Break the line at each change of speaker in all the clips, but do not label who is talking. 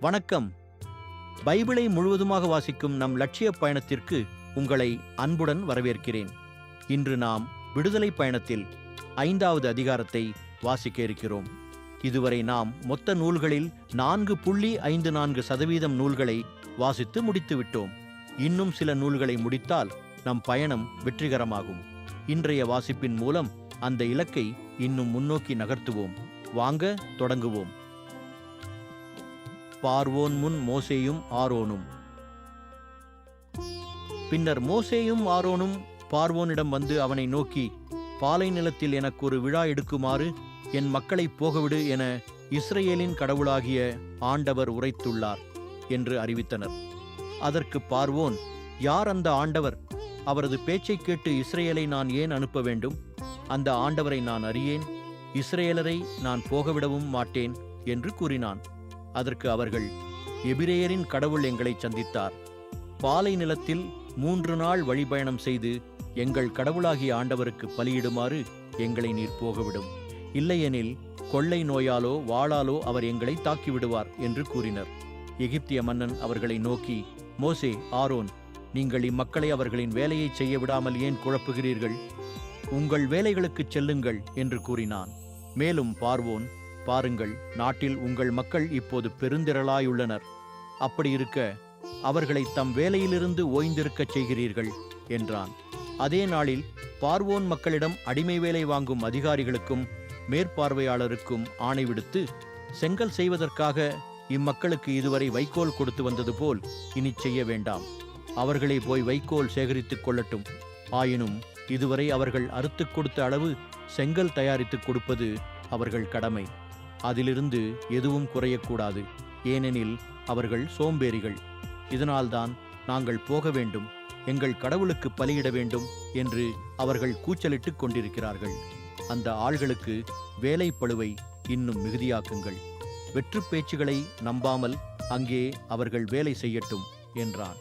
வணக்கம். பைபிளை முழுவதுமாக வாசிக்கும் நம் லட்சிய பயணத்திற்கு உங்களை அன்புடன் வரவேற்கிறேன். இன்று நாம் விடுதலை பயணத்தில் ஐந்தாவது அதிகாரத்தை வாசிக்க இருக்கிறோம். இதுவரை நாம் மொத்த நூல்களில் நான்கு புள்ளி ஐந்து நான்கு சதவீதம் நூல்களை வாசித்து முடித்து விட்டோம். இன்னும் சில நூல்களை முடித்தால் நம் பயணம் வெற்றிகரமாகும். இன்றைய வாசிப்பின் மூலம் அந்த இலக்கை இன்னும் முன்னோக்கி நகர்த்துவோம். வாங்க தொடங்குவோம். பார்வோன் முன் மோசேயும் ஆரோனும். பின்னர் மோசேயும் ஆரோனும் பார்வோனிடம் வந்து அவனை நோக்கி பாலை நிலத்தில் எனக்கு ஒரு விழா எடுக்குமாறு என் மக்களை போகவிடு என இஸ்ரேலின் கடவுளாகிய ஆண்டவர் உரைத்துள்ளார் என்று அறிவித்தனர். அதற்கு பார்வோன் யார் அந்த ஆண்டவர்? அவரது பேச்சை கேட்டு இஸ்ரேலை நான் ஏன் அனுப்ப வேண்டும்? அந்த ஆண்டவரை நான் அறியேன். இஸ்ரேலரை நான் போகவிடவும் மாட்டேன் என்று கூறினான். அதற்கு அவர்கள் எபிரேயரின் கடவுள் எங்களை சந்தித்தார். பாலை நிலத்தில் மூன்று நாள் வழிபயணம் செய்து எங்கள் கடவுளாகிய ஆண்டவருக்கு பலியிடுமாறு எங்களை நீர் போகவிடும். இல்லையெனில் கொள்ளை நோயாலோ வாளாலோ அவர் எங்களை தாக்கிவிடுவார் என்று கூறினர். எகிப்திய மன்னன் அவர்களை நோக்கி மோசே ஆரோன் நீங்கள் இம்மக்களை அவர்களின் வேலையை செய்ய விடாமல் ஏன் குழப்புகிறீர்கள்? உங்கள் வேலைகளுக்குச் செல்லுங்கள் என்று கூறினான். மேலும் பார்வோன் பாருங்கள் நாட்டில் உங்கள் மக்கள் இப்போது பெருந்திரளாயுள்ளனர். அப்படி இருக்க அவர்களை தம் வேலையிலிருந்து ஓய்ந்திருக்கச் செய்கிறீர்கள் என்றான். அதே நாளில் பார்வோன் மக்களிடம் அடிமை வேலை வாங்கும் அதிகாரிகளுக்கும் மேற்பார்வையாளருக்கும் ஆணை விடுத்து செங்கல் செய்வதற்காக இம்மக்களுக்கு இதுவரை வைக்கோல் கொடுத்து வந்தது போல் இனி செய்ய வேண்டாம். அவர்களே போய் வைக்கோல் சேகரித்துக் கொள்ளட்டும். ஆயினும் இதுவரை அவர்கள் அறுத்துக் கொடுத்த அளவு செங்கல் தயாரித்துக் கொடுப்பது அவர்கள் கடமை. அதிலிருந்து எதுவும் குறையக்கூடாது. ஏனெனில் அவர்கள் சோம்பேறிகள். இதனால்தான் நாங்கள் போக வேண்டும் எங்கள் கடவுளுக்கு பலியிட வேண்டும் என்று அவர்கள் கூச்சலிட்டுக் கொண்டிருக்கிறார்கள். அந்த ஆள்களுக்கு வேலை பழுவை இன்னும் மிகுதியாக்குங்கள். வெற்றுப் பேச்சுகளை நம்பாமல் அங்கே அவர்கள் வேலை செய்யட்டும் என்றான்.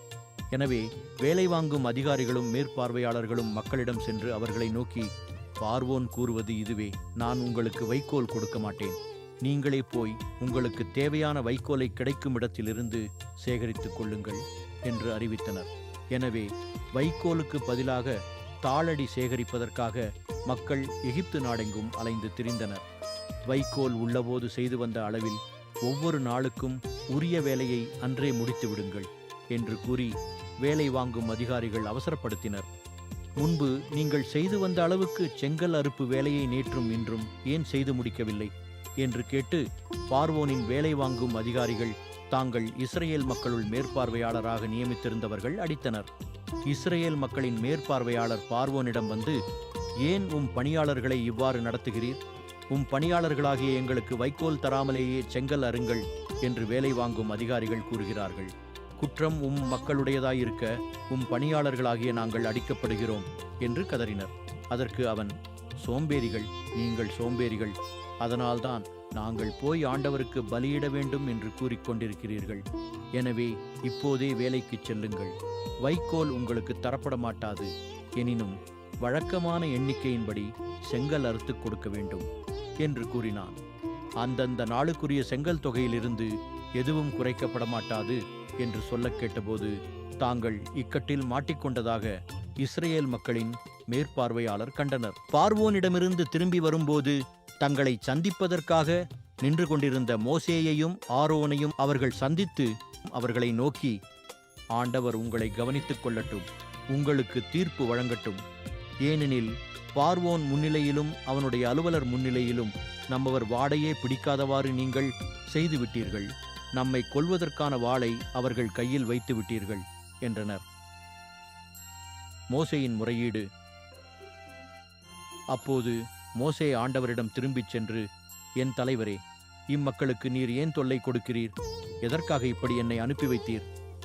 எனவே வேலை வாங்கும் அதிகாரிகளும் மேற்பார்வையாளர்களும் மக்களிடம் சென்று அவர்களை நோக்கி பார்வோன் கூறுவது இதுவே நான் உங்களுக்கு வைக்கோல் கொடுக்க மாட்டேன். நீங்களே போய் உங்களுக்கு தேவையான வைக்கோலை கிடைக்கும் இடத்திலிருந்து சேகரித்துக் கொள்ளுங்கள் என்று அறிவித்தனர். எனவே வைக்கோலுக்கு பதிலாக தாளடி சேகரிப்பதற்காக மக்கள் எகிப்து நாடெங்கும் அலைந்து திரிந்தனர். வைக்கோல் உள்ளபோது செய்து வந்த அளவில் ஒவ்வொரு நாளுக்கும் உரிய வேலையை அன்றே முடித்து விடுங்கள் என்று கூறி வேலை வாங்கும் அதிகாரிகள் அவசரப்படுத்தினர். முன்பு நீங்கள் செய்து வந்த அளவுக்கு செங்கல் அறுப்பு வேலையை நேற்றும் இன்றும் ஏன் செய்து முடிக்கவில்லை? என்று கேட்டு பார்வோனின் வேலை வாங்கும் அதிகாரிகள் தாங்கள் இஸ்ரேல் மக்களுள் மேற்பார்வையாளராக நியமித்திருந்தவர்கள் அடித்தனர். இஸ்ரேல் மக்களின் மேற்பார்வையாளர் பார்வோனிடம் வந்து ஏன் உம் பணியாளர்களை இவ்வாறு நடத்துகிறீர்? உம் பணியாளர்களாகிய எங்களுக்கு வைக்கோல் தராமலேயே செங்கல் அருங்கள் என்று வேலை வாங்கும் அதிகாரிகள் கூறுகிறார்கள். குற்றம் உம் மக்களுடையதாயிருக்க உம் பணியாளர்களாகிய நாங்கள் அடிக்கப்படுகிறோம் என்று கதறினர். அதற்கு அவன் சோம்பேறிகள் நீங்கள் சோம்பேறிகள் அதனால்தான் நாங்கள் போய் ஆண்டவருக்கு பலியிட வேண்டும் என்று கூறிக்கொண்டிருக்கிறீர்கள். எனவே இப்போதே வேலைக்குச் செல்லுங்கள். வைக்கோல் உங்களுக்கு தரப்பட மாட்டாது எனினும் வழக்கமான எண்ணிக்கையின்படி செங்கல் அறுத்துக் கொடுக்க வேண்டும் என்று கூறினான். அந்தந்த நாளுக்குரிய செங்கல் தொகையிலிருந்து எதுவும் குறைக்கப்பட மாட்டாது என்று சொல்லக் கேட்டபோது தாங்கள் இக்கட்டில் மாட்டிக்கொண்டதாக இஸ்ரேல் மக்களின் மேற்பார்வையாளர் கண்டனர். பார்வோனிடமிருந்து திரும்பி வரும்போது தங்களை சந்திப்பதற்காக நின்று கொண்டிருந்த மோசேயையும் ஆரோனையும் அவர்கள் சந்தித்து அவர்களை நோக்கி ஆண்டவர் உங்களை கவனித்துக் கொள்ளட்டும். உங்களுக்கு தீர்ப்பு வழங்கட்டும். ஏனெனில் பார்வோன் முன்னிலையிலும் அவனுடைய அலுவலர் முன்னிலையிலும் நம்மவர் வாடையே பிடிக்காதவாறு நீங்கள் செய்துவிட்டீர்கள். நம்மை கொல்வதற்கான வாளை அவர்கள் கையில் வைத்து விட்டீர்கள் என்றனர். மோசையின் முறையீடு. அப்போது மோசே ஆண்டவரிடம் திரும்பிச் சென்று என் தலைவரே இம்மக்களுக்கு நீர் ஏன் தொல்லை கொடுக்கிறீர்? எதற்காக இப்படி என்னை அனுப்பி வைத்தீர்?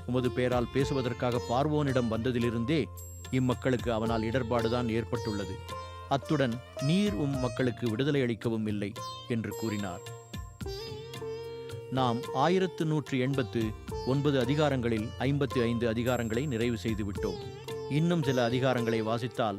உமது பெயரால் பேசுவதற்காக பார்வோனிடம் வந்ததிலிருந்தே இம்மக்களுக்கு அவனால் இடர்பாடுதான் ஏற்பட்டுள்ளது. அத்துடன் நீர் உம் மக்களுக்கு விடுதலை அளிக்கவும் இல்லை என்று கூறினார். நாம் ஆயிரத்து நூற்று எண்பத்து ஒன்பது அதிகாரங்களில் ஐம்பத்து ஐந்து அதிகாரங்களை நிறைவு செய்து விட்டோம் இன்னும் சில அதிகாரங்களை வாசித்தால்